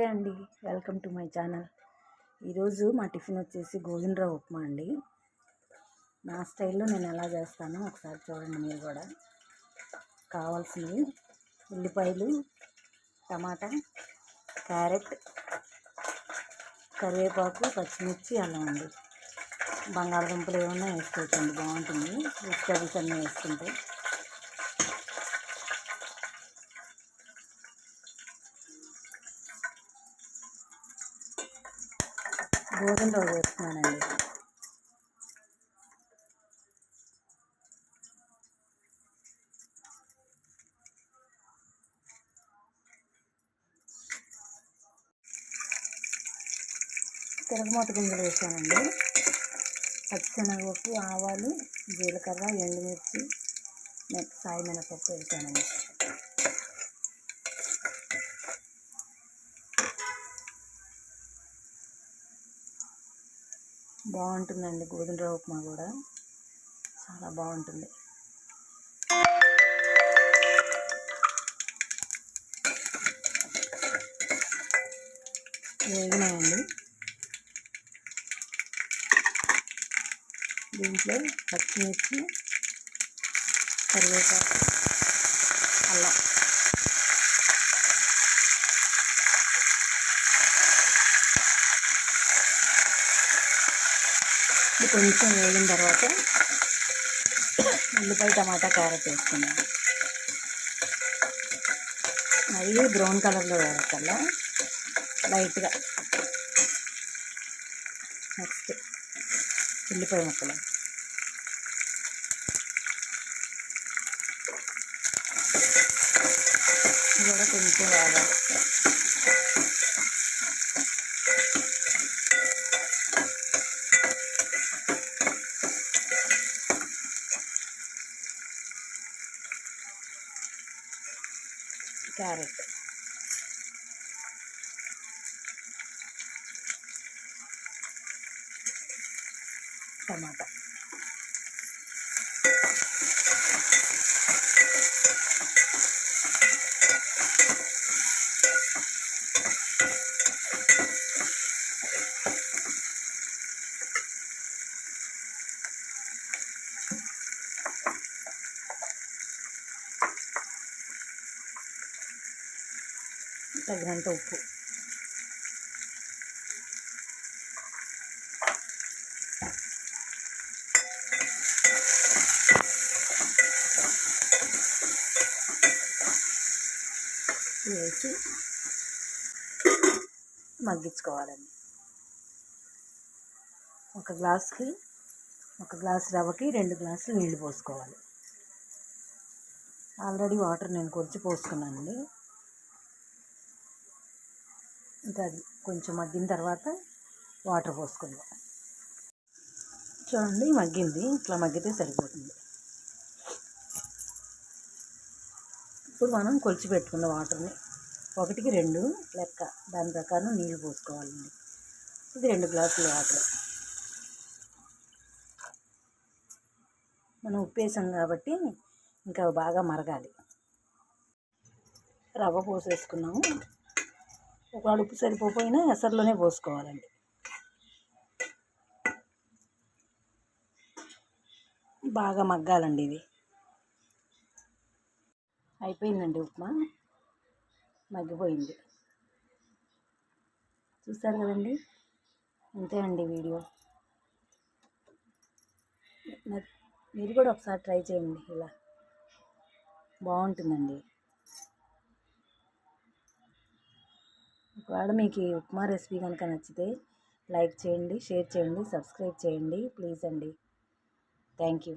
నమస్తే అండి. Welcome to my channel. ఈరోజు మా టిఫిన్ వచ్చేసి గోధుమరావు ఉప్మా అండి. నా స్టైల్లో నేను ఎలా చేస్తానో ఒకసారి చూడండి మీరు కూడా. కావాల్సినవి ఉల్లిపాయలు టమాటా క్యారెట్ కరివేపాకు పచ్చిమిర్చి అల్లం అండి. బంగాళదుంపలు ఏమైనా వేసుకోవచ్చండి బాగుంటుంది. వెజిటబుల్స్ అన్నీ వేసుకుంటే. గోధుమ రవ్వ వేస్తున్నానండి తిరగమూత గింజలు వేసానండి. పచ్చిశనగపప్పు ఆవాలు జీలకర్ర ఎండుమిర్చి సాయి మినపప్పు వేసానండి. బాగుంటుందండి గోధుమ రవ్వ ఉప్మా కూడా. చాలా బాగుంటుంది. వేగినాయండి. దీంట్లో పచ్చిమిర్చి కరివేపాకు అల్లం. కొంచెం వేగిన తర్వాత ఉల్లిపాయ టమాటా క్యారెట్ వేసుకున్నాం మరీ బ్రౌన్ కలర్లో వేడకల్లా లైట్గా. నెక్స్ట్ ఉల్లిపాయ ముక్కలు. కూడా కొంచెం వేగాలి. క్యారెట్ టమాటా తగినంత ఉప్పు. వేసి మగ్గించుకోవాలండి. ఒక గ్లాస్కి ఒక గ్లాస్ రవ్వకి రెండు గ్లాసులు నీళ్ళు పోసుకోవాలి. ఆల్రెడీ వాటర్ నేను కొంచెం పోసుకున్నానండి. ఇంకా అది కొంచెం మగ్గిన తర్వాత వాటర్ పోసుకుందాం. చూడండి మగ్గింది. ఇట్లా మగ్గితే సరిపోతుంది. ఇప్పుడు మనం కొలిచి పెట్టుకున్న వాటర్ని ఒకటికి రెండు లెక్క. దాని ప్రకారం నీళ్ళు పోసుకోవాలండి. ఇది రెండు గ్లాసులు వాటర్. మనం ఉప్పు వేసాం కాబట్టి ఇంకా బాగా మరగాలి. రవ్వ పోసేసుకున్నాము. ఒకవేళ ఉప్పు సరిపోయినా ఎసర్లోనే పోసుకోవాలండి. బాగా మగ్గాలండి ఇది అయిపోయిందండి ఉప్మా? మగ్గిపోయింది. చూస్తారు కదండి? అంతే అండి వీడియో. మీరు కూడా ఒకసారి ట్రై చేయండి ఇలా. బాగుంటుందండి. ఒకవేళ మీకు ఈ ఉప్మా రెసిపీ కనుక నచ్చితే లైక్ చేయండి షేర్ చేయండి సబ్స్క్రైబ్ చేయండి ప్లీజ్ అండి. Thank you.